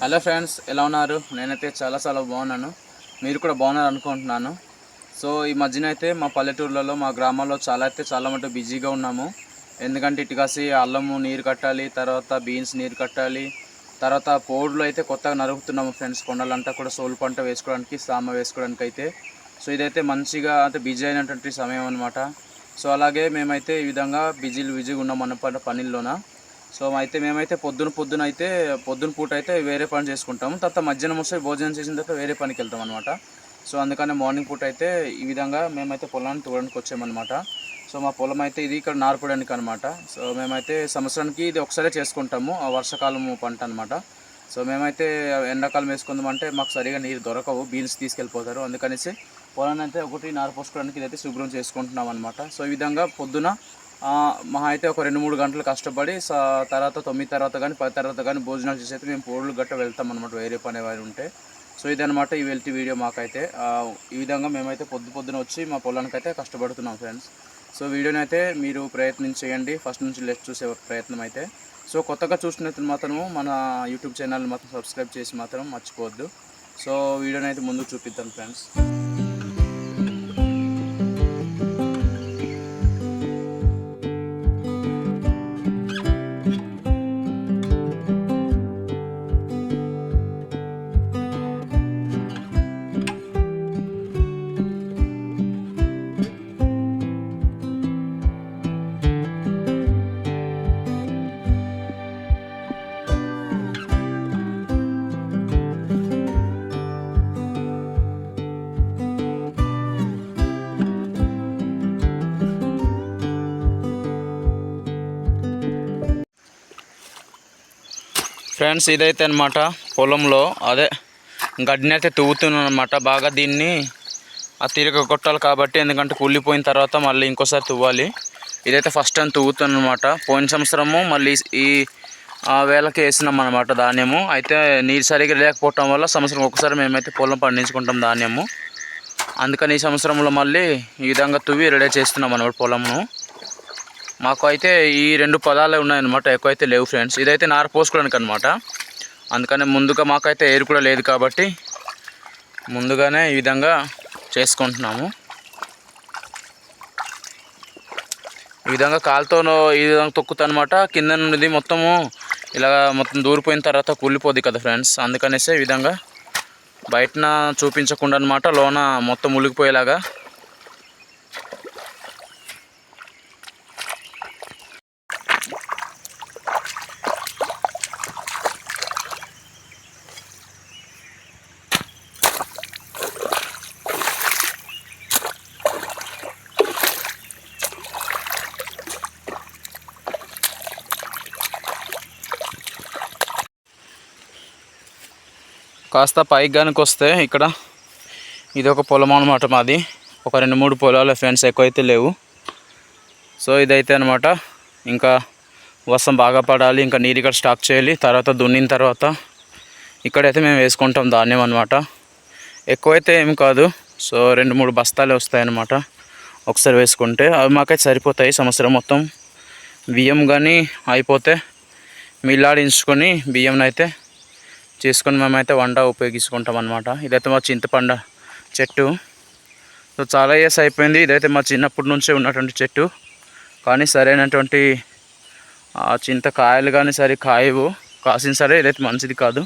Hello friends ఎలా ఉన్నారు? నేనైతే చాలా చాలా బాగున్నాను. మీరు కూడా బాగున్నారు అనుకుంటున్నాను. సో ఈ మధ్యన అయితే మా పల్లెటూర్లలో మా గ్రామాల్లో చాలా అయితే చాలా మటుకు బిజీగా ఉన్నాము. ఎందుకంటే ఇటు కాసి అల్లము నీరు కట్టాలి తర్వాత బీన్స్ నీరు కట్టాలి తర్వాత పోడులు అయితే కొత్తగా నరుకుతున్నాము ఫ్రెండ్స్. కొండలంతా కూడా సోలు పంట వేసుకోవడానికి సామ వేసుకోవడానికి అయితే. సో ఇదైతే మంచిగా అంటే బిజీ అయినటువంటి సమయం అనమాట సో అలాగే మేమైతే ఈ విధంగా బిజీలు బిజీగా ఉన్నాం మన పని పనుల్లోన. సో అయితే మేమైతే పొద్దున పొద్దున అయితే పొద్దున పూట అయితే వేరే పని చేసుకుంటాము. తర్వాత మధ్యాహ్నం వస్తే భోజనం చేసిన తర్వాత వేరే పనికి వెళ్తాం అనమాట సో అందుకనే మార్నింగ్ పూట అయితే ఈ విధంగా మేమైతే పొలాన్ని తోడడానికి వచ్చామన్నమాట. సో మా పొలం అయితే ఇది ఇక్కడ నార్పడానికి అనమాట సో మేమైతే సంవత్సరానికి ఇది ఒకసారి చేసుకుంటాము ఆ వర్షాకాలం పంట అనమాట సో మేమైతే ఎండాకాలం వేసుకుందామంటే మాకు సరిగా నీరు దొరకవు బీన్స్ తీసుకెళ్ళిపోతారు. అందుకనేసి పొలాన్ని అయితే ఒకటి నారపోసుకోవడానికి ఇదైతే శుభ్రం చేసుకుంటున్నాం అనమాట సో ఈ విధంగా పొద్దున మహా అయితే ఒక రెండు మూడు గంటలు కష్టపడి తర్వాత తొమ్మిది తర్వాత కానీ పది తర్వాత కానీ భోజనాలు చేసి అయితే మేము పోడులు గట్ట వెళ్తాం అనమాట వేరే పని వారు ఉంటే. సో ఇదనమాట ఈ వెళ్తే వీడియో మాకైతే. ఈ విధంగా మేమైతే పొద్దు పొద్దున వచ్చి మా పొలానికి అయితే కష్టపడుతున్నాం ఫ్రెండ్స్. సో వీడియోని అయితే మీరు ప్రయత్నం చేయండి ఫస్ట్ నుంచి లెఫ్ట్ చూసే ప్రయత్నం అయితే. సో కొత్తగా చూసినట్టు మాత్రము మన యూట్యూబ్ ఛానల్ మాత్రం సబ్స్క్రైబ్ చేసి మాత్రం మర్చిపోవద్దు. సో వీడియోని అయితే ముందు చూపిద్దాం ఫ్రెండ్స్. ఫ్రెండ్స్ ఇదైతే అనమాట పొలంలో. అదే గడ్డిని అయితే తవ్వుతున్నాను అనమాట బాగా దీన్ని ఆ తిరగ కొట్టాలి కాబట్టి ఎందుకంటే కుళ్ళిపోయిన తర్వాత మళ్ళీ ఇంకోసారి తువ్వాలి. ఇదైతే ఫస్ట్ టైం తువ్వుతున్నాను అనమాట పోయిన సంవత్సరము మళ్ళీ ఈ ఆ వేళకి వేసినాం అనమాట ధాన్యము. అయితే నీరు సరిగ్గా లేకపోవటం వల్ల సంవత్సరం ఒకసారి మేమైతే పొలం పండించుకుంటాం ధాన్యము. అందుకని ఈ సంవత్సరంలో మళ్ళీ ఈ విధంగా తువ్వి రెడీ చేస్తున్నాం అనమాట పొలంను మాకు అయితే ఈ రెండు పదాలే ఉన్నాయన్నమాట ఎక్కువ అయితే లేవు ఫ్రెండ్స్ ఇదైతే నార పోసుకోవడానికి అనమాట అందుకనే ముందుగా మాకైతే ఎయిర్ కూడా లేదు కాబట్టి ముందుగానే ఈ విధంగా చేసుకుంటున్నాము. ఈ విధంగా కాలుతో ఈ విధంగా తొక్కుతనమాట కింద నుండి మొత్తము ఇలా మొత్తం దూరిపోయిన తర్వాత కూలిపోద్ది కదా ఫ్రెండ్స్ అందుకనేసి ఈ విధంగా బయటన చూపించకుండా అనమాట లోన మొత్తం మునిగిపోయేలాగా కాస్త పైకి కనుక వస్తే ఇక్కడ ఇది ఒక పొలం అనమాట మాది. ఒక రెండు మూడు పొలాలు ఫ్రెండ్స్ ఎక్కువైతే లేవు. సో ఇదైతే అనమాట ఇంకా వర్షం బాగా పడాలి ఇంకా నీరు ఇక్కడ స్టాక్ చేయాలి. తర్వాత దున్నిన తర్వాత ఇక్కడైతే మేము వేసుకుంటాం ధాన్యం అనమాట ఎక్కువైతే ఏం కాదు. సో రెండు మూడు బస్తాలే వస్తాయన్నమాట ఒకసారి వేసుకుంటే అవి మాకైతే సరిపోతాయి. సంవత్సరం మొత్తం బియ్యం కానీ అయిపోతే మిల్లాడించుకొని బియ్యం అయితే చేసుకొని మేమైతే వంట ఉపయోగించుకుంటాం అనమాట ఇదైతే మా చింతపండ చెట్టు. సో చాలా ఇయర్స్ అయిపోయింది. ఇదైతే మా చిన్నప్పటి నుంచే ఉన్నటువంటి చెట్టు. కానీ సరైనటువంటి ఆ చింతకాయలు కానీ సరే కాయవు. కాసిన సరే ఇదైతే మంచిది కాదు.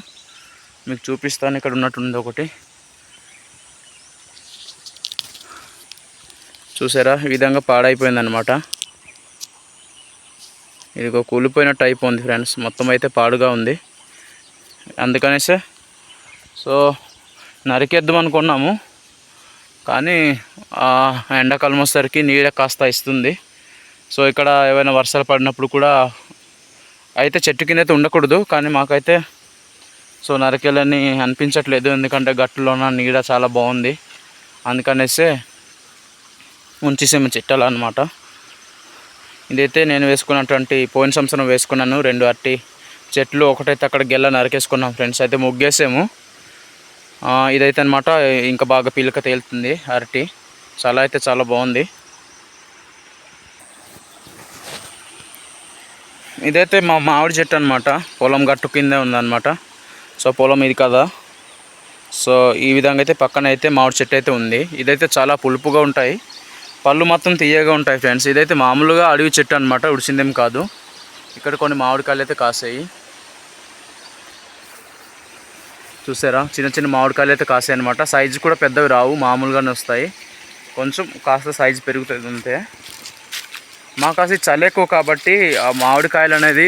మీకు చూపిస్తాను ఇక్కడ ఉన్నట్టుంది ఒకటి. చూసారా? ఈ విధంగా పాడైపోయిందనమాట ఇదిగో కూలిపోయినట్టు అయిపోయింది ఫ్రెండ్స్. మొత్తం అయితే పాడుగా ఉంది. అందుకనేసే. సో నరికేద్దాం అనుకున్నాము. కానీ ఆ ఎండాకాలం వచ్చేసరికి నీడ కాస్త ఇస్తుంది. సో ఇక్కడ ఏమైనా వర్షాలు పడినప్పుడు కూడా అయితే చెట్టు కింద అయితే ఉండకూడదు. కానీ మాకైతే సో నరికేలని అనిపించట్లేదు. ఎందుకంటే గట్టులోన నీడ చాలా బాగుంది. అందుకనేసే ఉంచేసేమి చెట్టాలు అనమాట ఇదైతే నేను వేసుకున్నటువంటి పోయిన సంవత్సరం వేసుకున్నాను. రెండు అట్టి చెట్లు ఒకటైతే అక్కడ గెల్ల నరికేసుకున్నాం ఫ్రెండ్స్. అయితే ముగ్గేసాము. ఇదైతే అనమాట ఇంకా బాగా పీలక తేలుతుంది అరటి. చాలా అయితే చాలా బాగుంది. ఇదైతే మా మామిడి చెట్టు అనమాట పొలం గట్టు కిందే ఉందన్నమాట. సో పొలం ఇది కదా. సో ఈ విధంగా అయితే పక్కన అయితే మామిడి చెట్టు అయితే ఉంది. ఇదైతే చాలా పులుపుగా ఉంటాయి. పళ్ళు మొత్తం తీయగా ఉంటాయి ఫ్రెండ్స్. ఇదైతే మామూలుగా అడవి చెట్టు అనమాట ఉడిచిందేం కాదు. ఇక్కడ కొన్ని మామిడికాయలు అయితే కాసాయి. చూసారా? చిన్న చిన్న మామిడికాయలు అయితే కాసాయి అనమాట సైజు కూడా పెద్దవి రావు మామూలుగానే వస్తాయి. కొంచెం కాస్త సైజు పెరుగుతుంది అంతే. మాకు అసలు చలి ఎక్కువ కాబట్టి ఆ మామిడికాయలు అనేది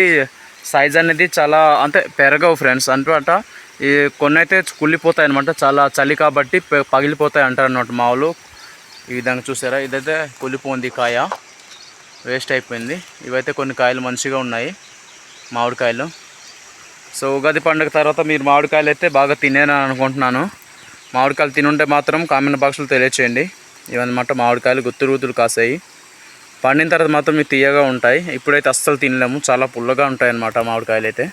సైజ్ అనేది చాలా అంటే పెరగవు ఫ్రెండ్స్ అనమాట ఈ కొన్ని అయితే కుళ్ళిపోతాయి అనమాట చాలా చలి కాబట్టి పగిలిపోతాయి అంటారు అనమాట మావులు ఈ విధంగా చూసారా? ఇదైతే కుళ్ళిపోయింది కాయ. వేస్ట్ అయిపోయింది. ఇవైతే కొన్ని కాయలు మంచిగా ఉన్నాయి. మామిడికాయలు. సో ఉగాది పండుగ తర్వాత మీరు మామిడికాయలు అయితే బాగా తినేనని అనుకుంటున్నాను. మామిడికాయలు తినుంటే మాత్రం కామెంట్ బాక్స్లో తెలియచేయండి. ఇవన్నమాట మామిడికాయలు గుత్తులు గుత్తులు కాసాయి. పండిన తర్వాత మాత్రం మీకు తీయగా ఉంటాయి. ఇప్పుడైతే అస్సలు తినలేము. చాలా పుల్లగా ఉంటాయి అన్నమాట మామిడికాయలు అయితే.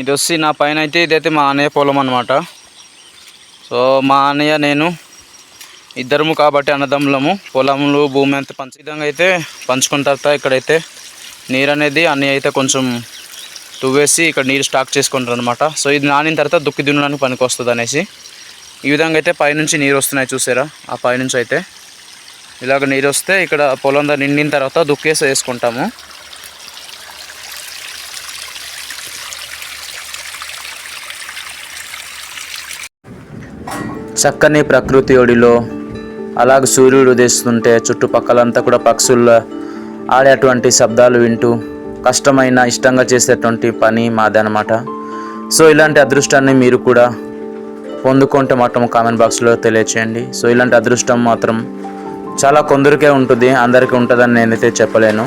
ఇది వచ్చి నా పైన అయితే ఇదైతే మా అన్నయ్య పొలం అనమాట సో మా అన్నయ్య నేను ఇద్దరము కాబట్టి అన్నదమ్ములము. పొలములు భూమి అంతా పంచ విధంగా అయితే పంచుకున్న తర్వాత ఇక్కడైతే నీరు అనేది అన్నీ అయితే కొంచెం తువ్వేసి ఇక్కడ నీరు స్టాక్ చేసుకుంటారు అనమాట సో ఇది నానిన తర్వాత దుక్కి దున్నడానికి పనికి వస్తుంది అనేసి. ఈ విధంగా అయితే పైనుంచి నీరు వస్తున్నాయి చూసారా? ఆ పైనుంచి అయితే. ఇలాగ నీరు వస్తే ఇక్కడ పొలం నిండిన తర్వాత దుక్కేసి వేసుకుంటాము. చక్కని ప్రకృతి ఒడిలో అలాగ సూర్యుడు ఉదయిస్తుంటే చుట్టుపక్కలంతా కూడా పక్షుల ఆడేటువంటి శబ్దాలు వింటూ కష్టమైన ఇష్టంగా చేసేటువంటి పని మాదనమాట సో ఇలాంటి అదృష్టాన్ని మీరు కూడా పొందుకుంటే మాత్రం కామెంట్ బాక్స్లో తెలియచేయండి. సో ఇలాంటి అదృష్టం మాత్రం చాలా కొందరికే ఉంటుంది అందరికీ ఉంటుందని నేనైతే చెప్పలేను.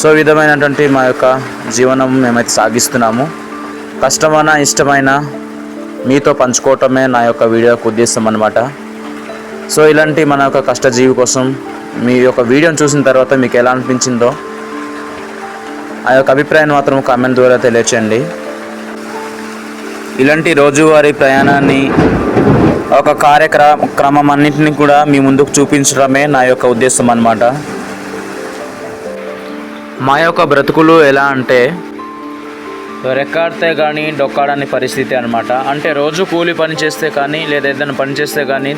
సో ఈ విధమైనటువంటి మా యొక్క జీవనం మేమైతే సాగిస్తున్నాము. కష్టమైన ఇష్టమైన మీతో పంచుకోవటమే నా యొక్క వీడియోకి ఉద్దేశం అనమాట సో ఇలాంటి మన యొక్క కష్టజీవి కోసం మీ యొక్క వీడియోని చూసిన తర్వాత మీకు ఎలా అనిపించిందో ఆ యొక్క అభిప్రాయాన్ని మాత్రం కామెంట్ ద్వారా తెలియచేయండి. ఇలాంటి రోజువారీ ప్రయాణాన్ని ఒక కార్యక్రమ క్రమం అన్నింటినీ కూడా మీ ముందుకు చూపించడమే నా యొక్క ఉద్దేశం అన్నమాట. మా యొక్క బ్రతుకులు ఎలా అంటే రెక్కాడితే కానీ డొక్కాడని పరిస్థితి అనమాట అంటే రోజు కూలి పని చేస్తే కానీ లేదా ఏదైనా పని చేస్తే కానీ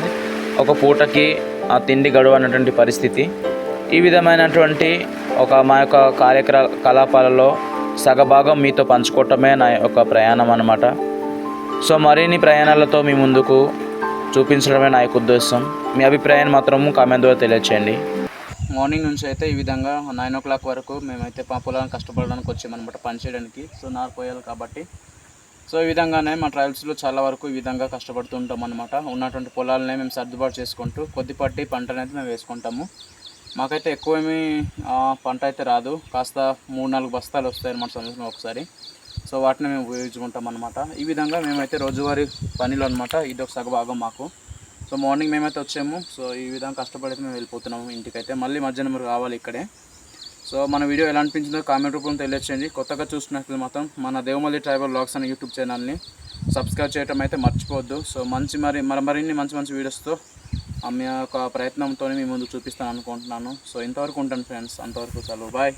ఒక పూటకి ఆ తిండి గడువు అన్నటువంటి పరిస్థితి. ఈ విధమైనటువంటి ఒక మా యొక్క కార్యక్ర కలాపాలలో సగభాగం మీతో పంచుకోవటమే నా యొక్క ప్రయాణం అనమాట సో మరిన్ని ప్రయాణాలతో మీ ముందుకు చూపించడమే నా యొక్క ఉద్దేశం. మీ అభిప్రాయాన్ని మాత్రం కామెంట్ ద్వారా తెలియచేయండి. మార్నింగ్ నుంచి అయితే ఈ విధంగా నైన్ ఓ క్లాక్ వరకు మేమైతే మా పొలాన్ని కష్టపడడానికి వచ్చామన్నమాట పనిచేయడానికి సో నాకు పోయాలి కాబట్టి సో ఈ విధంగానే మా ట్రైల్స్లో చాలా వరకు ఈ విధంగా కష్టపడుతూ ఉంటాం అనమాట ఉన్నటువంటి పొలాలనే మేము సర్దుబాటు చేసుకుంటూ కొద్దిపట్టి పంట అనేది మేము వేసుకుంటాము. మాకైతే ఎక్కువ ఏమీ పంట అయితే రాదు. కాస్త మూడు నాలుగు బస్తాలు వస్తాయి అనమాట సంవత్సరం ఒకసారి. సో వాటిని మేము ఉపయోగించుకుంటాం అనమాట ఈ విధంగా మేమైతే రోజువారీ పనిలో అనమాట ఇది ఒక సగభాగం మాకు. సో మార్నింగ్ మేమైతే వచ్చాము. సో ఈ విధంగా కష్టపడి మేము వెళ్ళిపోతున్నాము ఇంటికైతే. మళ్ళీ మధ్యాహ్నం కావాలి రావాలి ఇక్కడే. సో మన వీడియో ఎలా అనిపించిందో కామెంట్ రూపంలో తెలియచేయండి. కొత్తగా చూసినట్లు మాత్రం మన దేవమల్లి ట్రైబల్ బ్లాగ్స్ అనే యూట్యూబ్ ఛానల్ని సబ్స్క్రైబ్ చేయడం అయితే మర్చిపోవద్దు. సో మంచి మరి మరి మరిన్ని మంచి మంచి వీడియోస్తో మీ యొక్క ప్రయత్నంతో మీ ముందు చూపిస్తాను అనుకుంటున్నాను. సో ఇంతవరకు ఉంటాను ఫ్రెండ్స్. అంతవరకు చాలు. బాయ్.